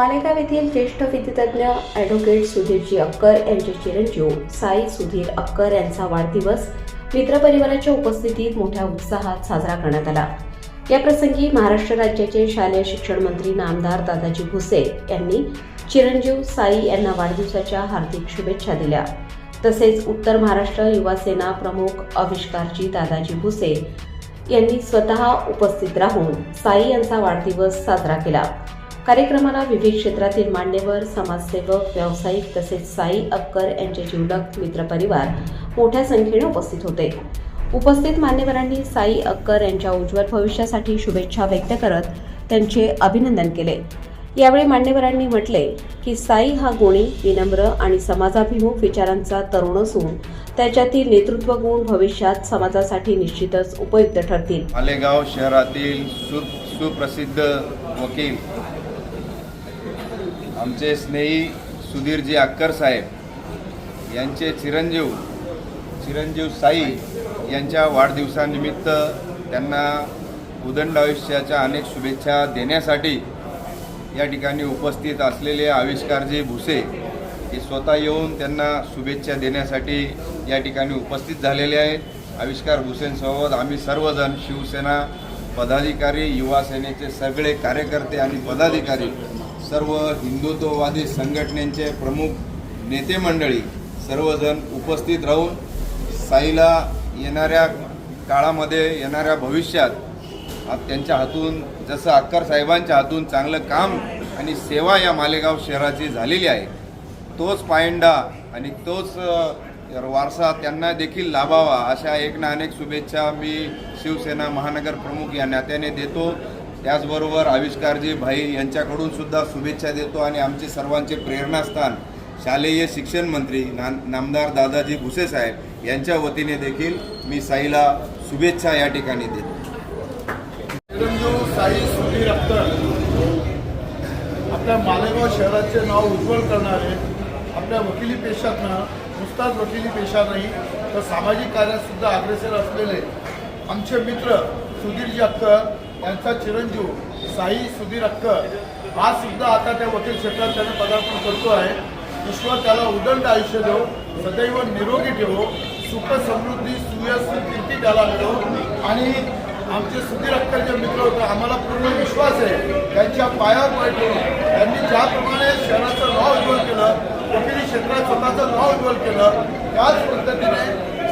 मालेगाव येथील ज्येष्ठ विधितज्ञ ॲडव्होकेट सुधीरजी अक्कर यांचे चिरंजीव साई सुधीर अक्कर यांचा वाढदिवस मित्रपरिवाराच्या उपस्थितीत मोठ्या उत्साहात साजरा करण्यात आला. याप्रसंगी महाराष्ट्र राज्याचे शालेय शिक्षण मंत्री नामदार दादाजी भुसे यांनी चिरंजीव साई यांना वाढदिवसाच्या हार्दिक शुभेच्छा दिल्या. तसेच उत्तर महाराष्ट्र युवा सेना प्रमुख आविष्कारजी दादाजी भुसे यांनी स्वतः उपस्थित राहून साई यांचा वाढदिवस साजरा केला. कार्यक्रमाला विविध क्षेत्रातील मान्यवर समाजसेवक व्यावसायिक तसेच साई अक्कर यांचे जीवलक मित्रपरिवार मोठ्या संख्येने उपस्थित होते. उपस्थित मान्यवरांनी साई अक्कर यांच्या उज्ज्वल भविष्यासाठी शुभेच्छा व्यक्त करत त्यांचे अभिनंदन केले. यावेळी मान्यवरांनी म्हटले की साई हा गुणी विनम्र आणि समाजाभिमुख विचारांचा तरुण असून त्याच्यातील नेतृत्व गुण भविष्यात समाजासाठी निश्चितच उपयुक्त ठरतील. मालेगाव शहरातील सुप्रसिद्ध वकील आमचे स्नेही सुधीरजी अक्कर साहेब यांचे चिरंजीव चिरंजीव साई यांच्या वाढदिवसानिमित्त त्यांना उदंड आयुष्याच्या अनेक शुभेच्छा देण्यासाठी या ठिकाणी उपस्थित असलेले आविष्कारजी भुसे हे स्वतः येऊन त्यांना शुभेच्छा देण्यासाठी या ठिकाणी उपस्थित झालेले आहेत आविष्कार भुसेंसोबत आम्ही सर्वजण शिवसेना पदाधिकारी युवा सेनेचे सगळे कार्यकर्ते आणि पदाधिकारी सर्व हिंदुत्ववादी संघटनेचे प्रमुख नेते मंडळी सर्वजण उपस्थित राहून साईला येणाऱ्या काळामध्ये येणाऱ्या भविष्यात त्यांच्या हातून जसं अक्कर साहेबांच्या हातून चांगलं काम आणि सेवा या मालेगाव शहराची झालेली आहे तोच पायंडा आणि तोच वारसा त्यांना देखील लाभावा अशा एक ना अनेक शुभेच्छा मी शिवसेना महानगर प्रमुख या नात्याने देतो. त्याचबरोबर आविष्कारजी भाई यांच्याकडून सुद्धा शुभेच्छा देतो आणि आमचे सर्वांचे प्रेरणास्थान शालेय शिक्षण मंत्री ना नामदार दादाजी भुसे साहेब यांच्या वतीने देखील मी साईला शुभेच्छा या ठिकाणी देतो. साई सुधीर अख्तर. आपल्या मालेगाव शहराचे नाव उज्ज्वल करणारे आपल्या वकिली पेशातनं नुसताच वकिली पेशा नाही तर सामाजिक कार्यात सुद्धा अग्रेसर असलेले आमचे मित्र सुधीरजी अख्तर यांचा चिरंजीव साई सुधीर अक्कर. हा सुद्धा आता त्या वकील क्षेत्रात त्याने पदार्पण करतो आहे ईश्वर त्याला उदंड आयुष्य देव सदैव निरोगी ठेवो सुख समृद्धी सुयश कीर्ती त्याला मिळो. आणि आमचे सुधीर अक्कर जे मित्र होते आम्हाला पूर्ण विश्वास आहे. त्यांच्या पायावर पाय ठेवून त्यांनी ज्याप्रमाणे शहराचं नाव उज्ज्वल केलं वकिली क्षेत्रात स्वतःचं नाव उज्ज्वल केलं त्याच पद्धतीने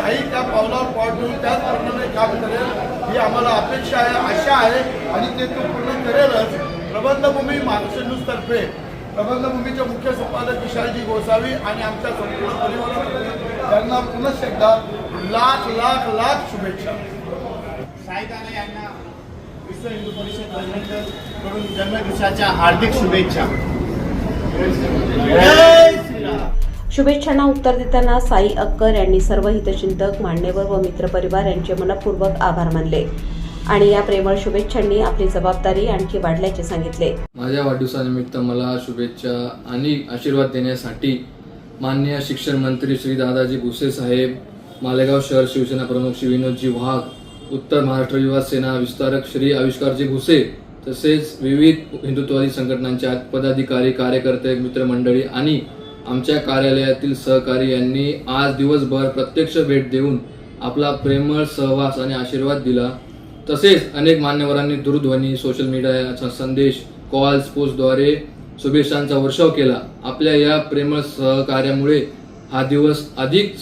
साई त्या पावलावर पाव ठेवून त्याचप्रमाणे काम करेल ही आम्हाला अपेक्षा आहे आशा आहे आणि ते तो पूर्ण करेलच. प्रबंधभूमी महाराष्ट्र न्यूजतर्फे प्रबंधभूमीचे मुख्य संपादक विशालजी गोसावी आणि आमच्या संपूर्ण परिवारातर्फे त्यांना पुनश्च एकदा लाख लाख लाख शुभेच्छा. साईदाना यांना विश्व हिंदू परिषदकडून जन्मदिवसाच्या हार्दिक शुभेच्छा. शुभेच्छांना उत्तर देताना साई अक्कर यांनी सर्व हितचिंतक मान्यवर व मित्रपरिवार यांचे मनपूर्वक आभार मानले. आणि या प्रेमळ शुभेच्छांनी आपली जबाबदारी आणखी वाढल्याचे सांगितले. माझ्या वाढदिवसानिमित्त मला शुभेच्छा आणि आशीर्वाद देण्यासाठी मान्य शिक्षण मंत्री श्री दादाजी भुसे साहेब मालेगाव शहर शिवसेना प्रमुख श्री विनोदजी वाघ उत्तर महाराष्ट्र युवा सेना विस्तारक श्री आविष्कारजी भुसे तसेच विविध हिंदुत्ववादी संघटनांच्या पदाधिकारी कार्यकर्ते मित्रमंडळी आणि आमच्या कार्यालयातील सहकारी यांनी आज दिवसभर प्रत्यक्ष भेट देऊन आपला प्रेमळ सहवास आणि आशीर्वाद दिला. तसेच अनेक मान्यवरांनी दूरध्वनी सोशल मीडियाचा संदेश कॉल्स पोस्टद्वारे शुभेच्छांचा वर्षाव केला. आपल्या या प्रेमळ सहकार्यामुळे हा दिवस अधिक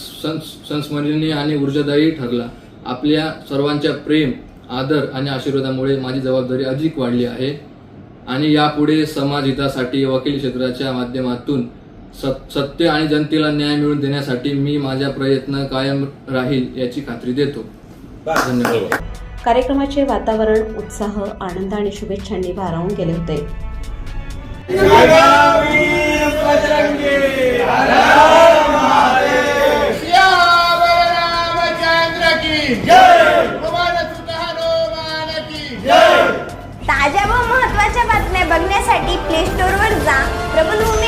संस्मरणीय आणि ऊर्जादायी ठरला. आपल्या सर्वांच्या प्रेम आदर आणि आशीर्वादामुळे माझी जबाबदारी अधिक वाढली आहे. आणि यापुढे समाज हितासाठी वकील क्षेत्राच्या माध्यमातून सत- सत्य आणि जनतेला न्याय मिळवून देण्यासाठी मी माझा प्रयत्न कायम राहील याची खात्री देतो. धन्यवाद. कार्यक्रमाचे वातावरण उत्साह आनंद आणि शुभेच्छांनी भारावून गेले होते. रामचंद्र की जय भगवान सुत हनुमान की जय. ताज्या व महत्त्वाच्या बातम्या बघण्यासाठी प्ले स्टोअरवर जा. प्रबलभूमी